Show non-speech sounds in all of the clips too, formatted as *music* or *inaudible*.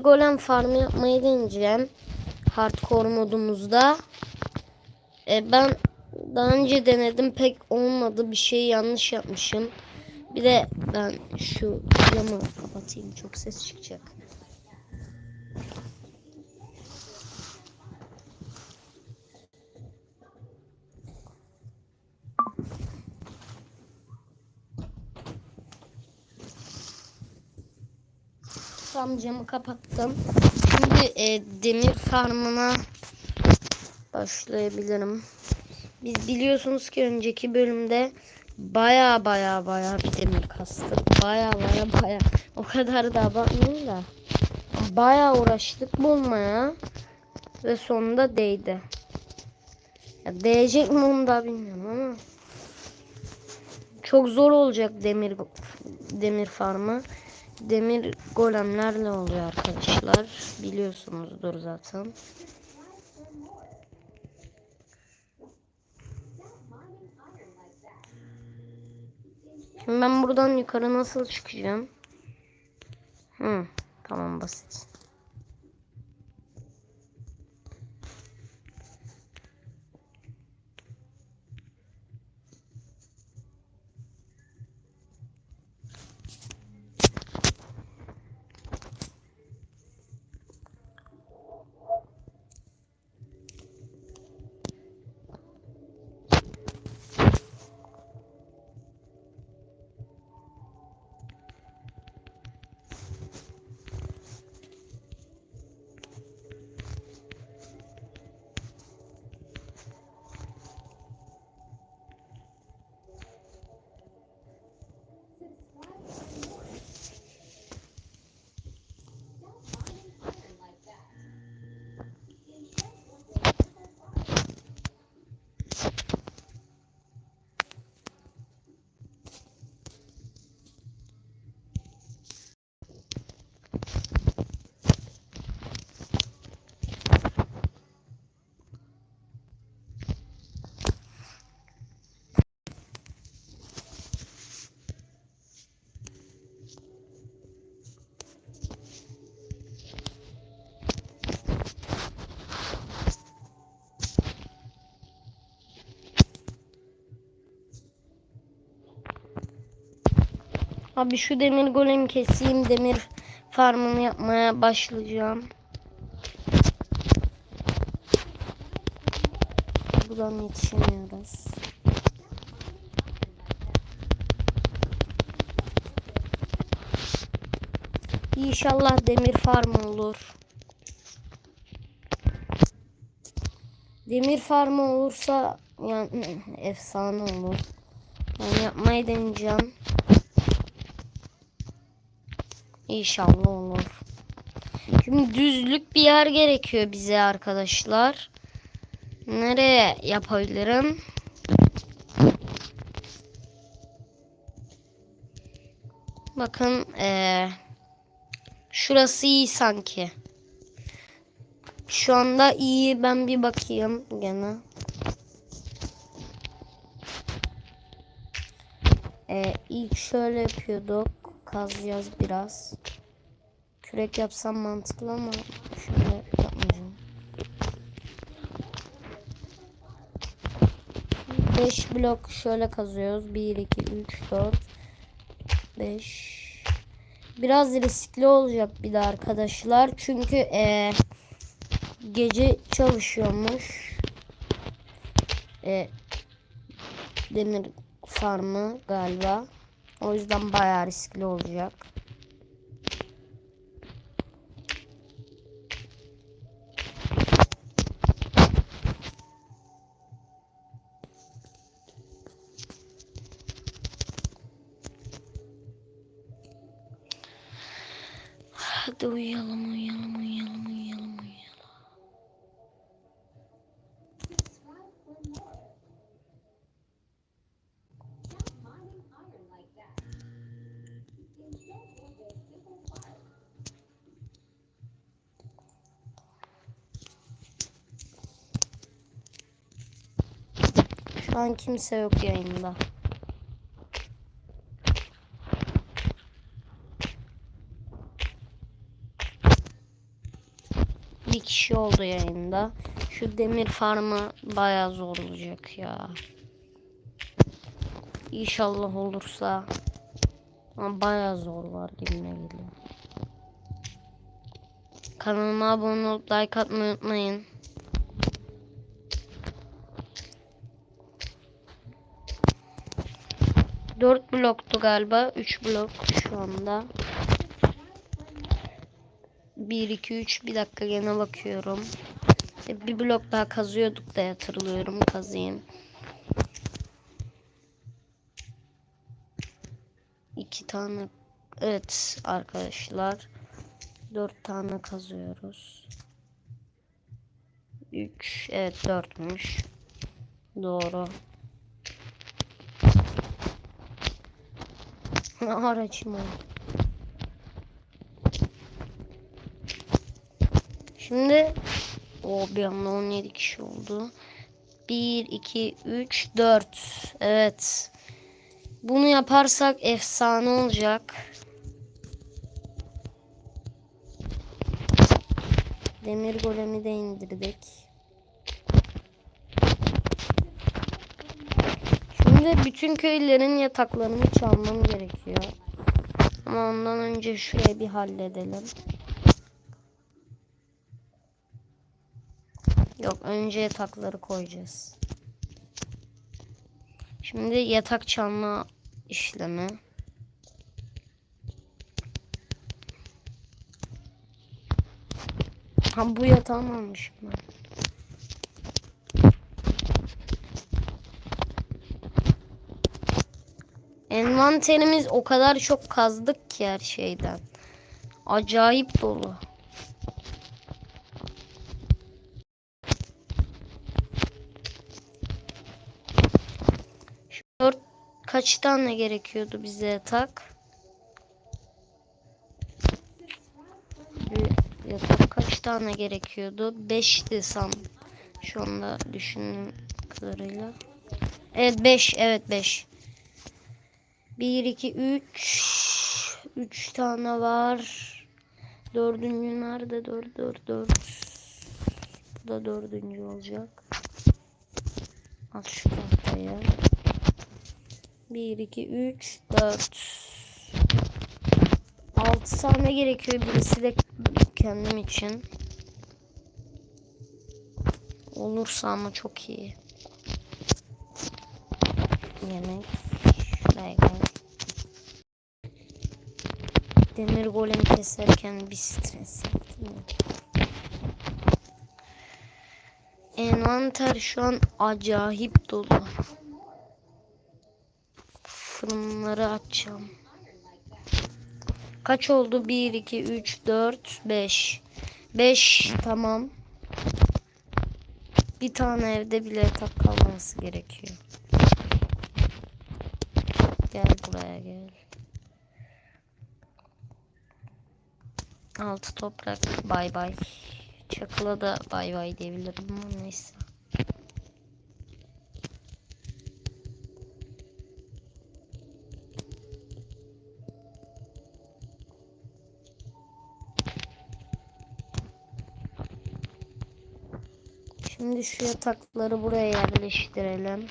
golem farmı yapmayı deneyeceğim. Hardcore modumuzda. E, ben daha önce denedim pek olmadı. Bir şey yanlış yapmışım. Bir de ben şu camı kapatayım. Çok ses çıkacak. Tam camı kapattım. Şimdi e, demir farmına başlayabilirim. Biz biliyorsunuz ki önceki bölümde baya baya baya bir demir kastık. Baya baya baya. O kadar da abartmayayım da. Baya uğraştık bulmaya. Ve sonunda değdi. Ya değecek mi onu da bilmiyorum ama. Çok zor olacak demir demir farmı. Demir golemlerle oluyor arkadaşlar. Biliyorsunuzdur zaten. Şimdi ben buradan yukarı nasıl çıkacağım? Hı, tamam basit. Abi şu demir golemi keseyim. Demir farmını yapmaya başlayacağım. Buradan yetişemiyoruz. İnşallah demir farmı olur. Demir farmı olursa yani *laughs* efsane olur. Yani yapmayı deneyeceğim. İnşallah olur. Şimdi düzlük bir yer gerekiyor bize arkadaşlar. Nereye yapabilirim? Bakın ee, şurası iyi sanki. Şu anda iyi. Ben bir bakayım gene. Ee, ilk şöyle yapıyorduk. Kazacağız biraz. Kürek yapsam mantıklı ama şöyle yapmayacağım. 5 blok şöyle kazıyoruz. 1, 2, 3, 4, 5. Biraz riskli olacak bir de arkadaşlar. Çünkü ee, gece çalışıyormuş. E, demir farmı galiba. O yüzden bayağı riskli olacak. Hadi uyuyalım, uyuyalım, uyuyalım. Şu an kimse yok yayında. bir kişi oldu yayında. Şu demir farmı bayağı zor olacak ya. İnşallah olursa. Ama bayağı zor var gibime geliyor. Kanalıma abone olup like atmayı unutmayın. Dört bloktu galiba. Üç blok şu anda. 1, 2, 3. Bir dakika gene bakıyorum. E, Bir blok daha kazıyorduk da hatırlıyorum. Kazıyım. İki tane. Evet arkadaşlar. Dört tane kazıyoruz. Üç. Evet dörtmüş. Doğru. Aracım oldu. Şimdi o bir anda 17 kişi oldu. 1, 2, 3, 4. Evet. Bunu yaparsak efsane olacak. Demir golemi de indirdik. Şimdi bütün köylerin yataklarını çalmam gerekiyor. Ama ondan önce şurayı bir halledelim. Yok önce yatakları koyacağız. Şimdi yatak çalma işlemi. Ha bu yatağı mı almışım ben? Envanterimiz o kadar çok kazdık ki her şeyden. Acayip dolu. Şu dört kaç tane gerekiyordu bize? Bir yatak kaç tane gerekiyordu? Beşti san. Şu anda düşündüğüm kadarıyla. Evet 5. Evet 5. 1, 2, 3. 3 tane var. Dördüncü nerede? 4, 4, 4. Bu da dördüncü olacak. Al şu tahtayı. 1, 2, 3, 4. 6 tane gerekiyor. Birisi de kendim için. Olursa ama çok iyi. Yemek. Şuraya. Demir golem keserken bir stres yaptım. ya. Envanter şu an acayip dolu. Fırınları açacağım. Kaç oldu? 1, 2, 3, 4, 5. 5 tamam. Bir tane evde bile yatak kalması gerekiyor. Gel buraya gel. Altı toprak bay bay. Çakıla da bay bay diyebilirim ama neyse. Şimdi şu yatakları buraya yerleştirelim.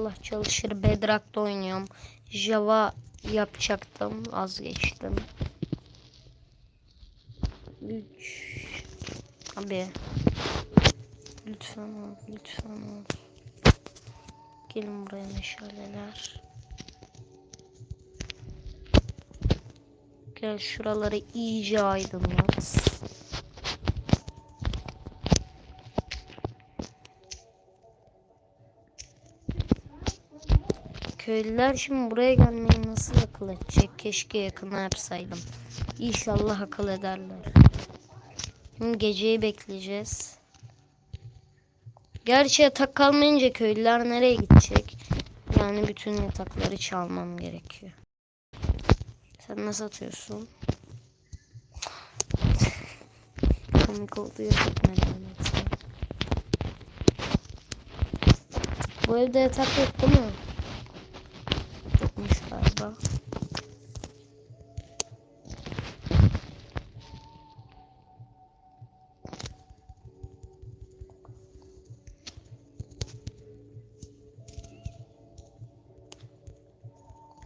İnşallah çalışır. Bedrock'ta oynuyorum. Java yapacaktım. Vazgeçtim. 3 Abi. Lütfen ol. Lütfen ol. Gelin buraya meşaleler. Gel şuraları iyice aydınlat. Köylüler şimdi buraya gelmeyi nasıl akıl edecek? Keşke yakına yapsaydım. İnşallah akıl ederler. Şimdi geceyi bekleyeceğiz. Gerçi yatak kalmayınca köylüler nereye gidecek? Yani bütün yatakları çalmam gerekiyor. Sen nasıl atıyorsun? *laughs* Komik oluyor çok merak etme. Bu evde yatak yok değil mi? Galiba.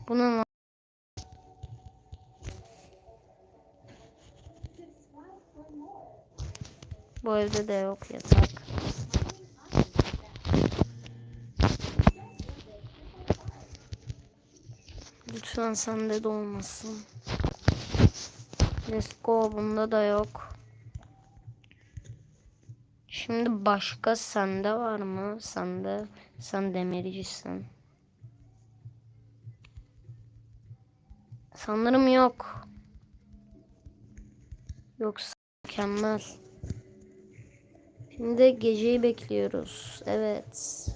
Bunun Bu evde de yok Lütfen sende de olmasın. Let's go. Bunda da yok. Şimdi başka sende var mı? Sende. Sen demircisin. Sanırım yok. Yoksa mükemmel. Şimdi geceyi bekliyoruz. Evet.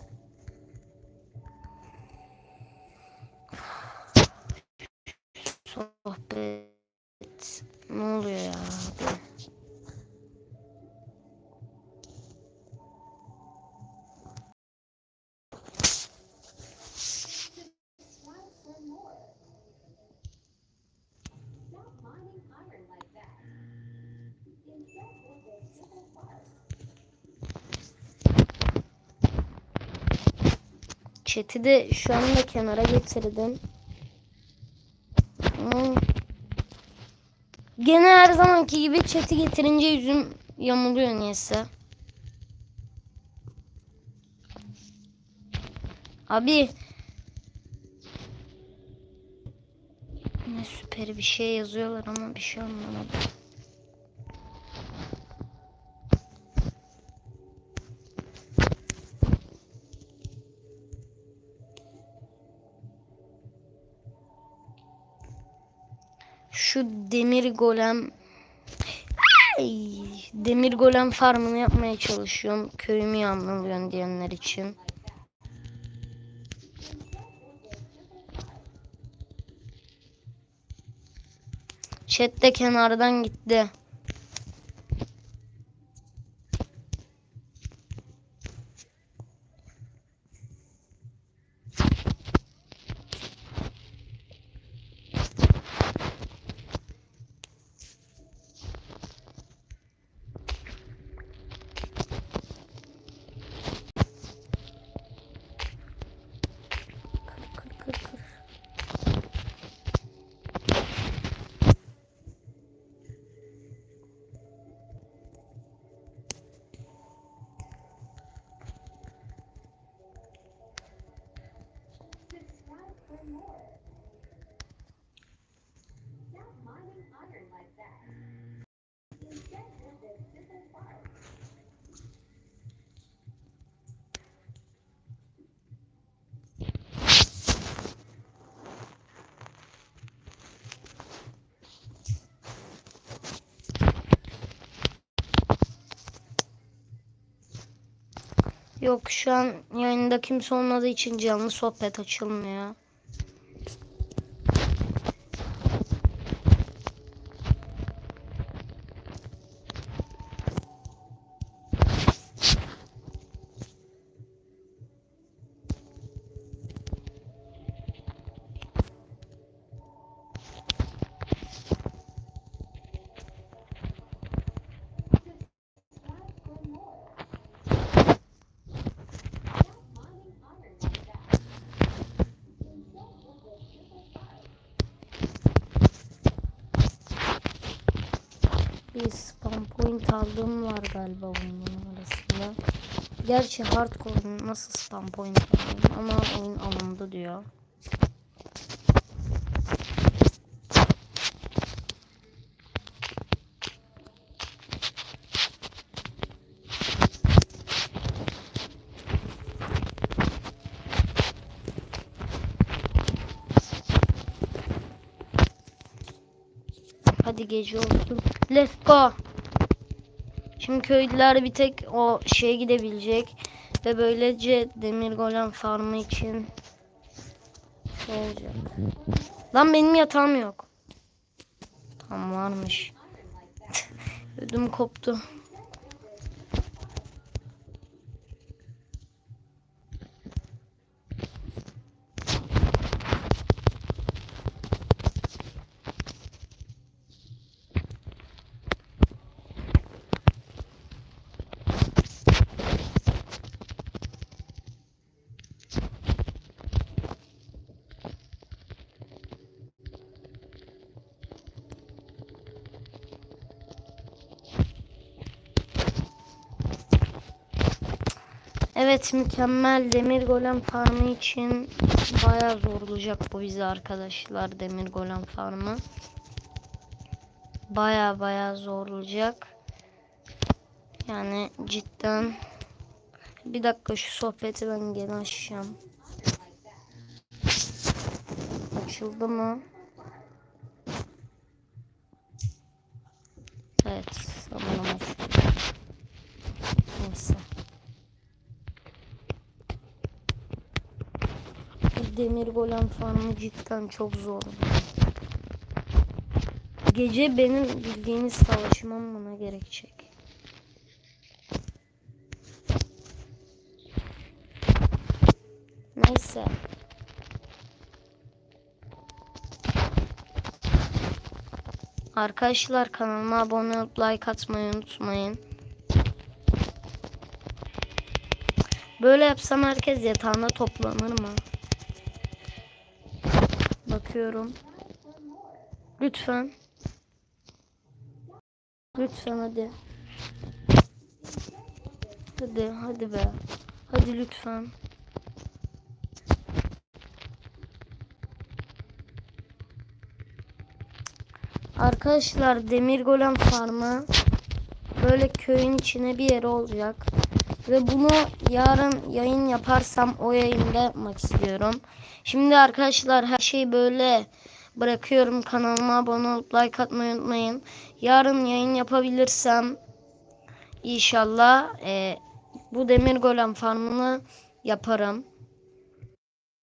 Chat'i de şu anda kenara getirdim. Gene her zamanki gibi chat'i getirince yüzüm yamuluyor niyeyse. Abi. Ne süper bir şey yazıyorlar ama bir şey anlamadım. Golem Ay, demir golem farmını yapmaya çalışıyorum. Köyümü yağmalıyorsun diyenler için. Chat kenardan gitti. Yok şu an yayında kimse olmadığı için canlı sohbet açılmıyor. Bir spam point aldığım var galiba bunun arasında. Gerçi hardcore nasıl spam point alayım ama oyun alındı diyor. Hadi gece olsun. Let's go. Şimdi köylüler bir tek o şeye gidebilecek ve böylece demir golem farmı için şey olacak. Lan benim yatağım yok. Tam varmış. *laughs* Ödüm koptu. Evet mükemmel demir golem farmı için bayağı zorlayacak bu bizi arkadaşlar demir golem farmı. Baya baya zorlayacak. Yani cidden bir dakika şu sohbeti ben gene açacağım. Açıldı mı? Evet sanırım açıldı. Neyse. Bu demir golem farmı cidden çok zor. Gece benim bildiğiniz savaşmam bana gerekecek. Neyse. Arkadaşlar kanalıma abone olup like atmayı unutmayın. Böyle yapsam herkes yatağına toplanır mı? Bakıyorum. Lütfen. Lütfen hadi. Hadi hadi be. Hadi lütfen. Arkadaşlar demir golem farmı böyle köyün içine bir yere olacak. Ve bunu yarın yayın yaparsam o yayında yapmak istiyorum. Şimdi arkadaşlar her şeyi böyle bırakıyorum. Kanalıma abone olup like atmayı unutmayın. Yarın yayın yapabilirsem inşallah e, bu demir golem farmını yaparım.